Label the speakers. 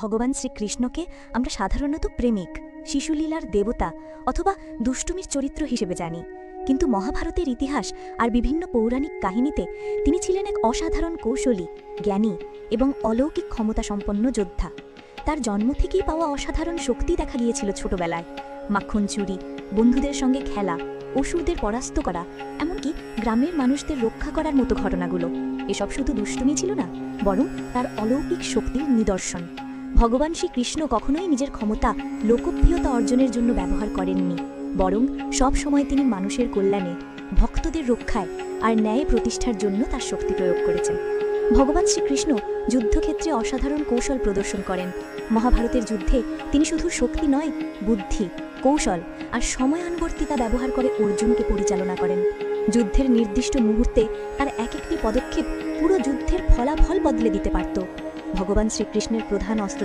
Speaker 1: ভগবান শ্রীকৃষ্ণকে আমরা সাধারণত প্রেমিক, শিশুলীলার দেবতা অথবা দুষ্টুমির চরিত্র হিসেবে জানি। কিন্তু মহাভারতের ইতিহাস আর বিভিন্ন পৌরাণিক কাহিনীতে তিনি ছিলেন এক অসাধারণ কৌশলী, জ্ঞানী এবং অলৌকিক ক্ষমতা সম্পন্ন যোদ্ধা। তার জন্ম থেকেই পাওয়া অসাধারণ শক্তি দেখা গিয়েছিল ছোটবেলায়। মাখন চুরি, বন্ধুদের সঙ্গে খেলা, অসুরদের পরাস্ত করা, এমনকি গ্রামের মানুষদের রক্ষা করার মতো ঘটনাগুলো। এসব শুধু দুষ্টুমি ছিল না, বরং তার অলৌকিক শক্তির নিদর্শন। ভগবান শ্রীকৃষ্ণ কখনোই নিজের ক্ষমতা, লোকপ্রিয়তা অর্জনের জন্য ব্যবহার করেননি। বরং সব সময় তিনি মানুষের কল্যাণে, ভক্তদের রক্ষায় আর ন্যায় প্রতিষ্ঠার জন্য তার শক্তি প্রয়োগ করেছেন। ভগবান শ্রীকৃষ্ণ যুদ্ধক্ষেত্রে অসাধারণ কৌশল প্রদর্শন করেন। মহাভারতের যুদ্ধে তিনি শুধু শক্তি নয়, বুদ্ধি, কৌশল আর সময়ানুবর্তিতা ব্যবহার করে অর্জুনকে পরিচালনা করেন। যুদ্ধের নির্দিষ্ট মুহূর্তে তার এক একটি পদক্ষেপ পুরো যুদ্ধের ফলাফল বদলে দিতে পারত। ভগবান শ্রীকৃষ্ণের প্রধান অস্ত্র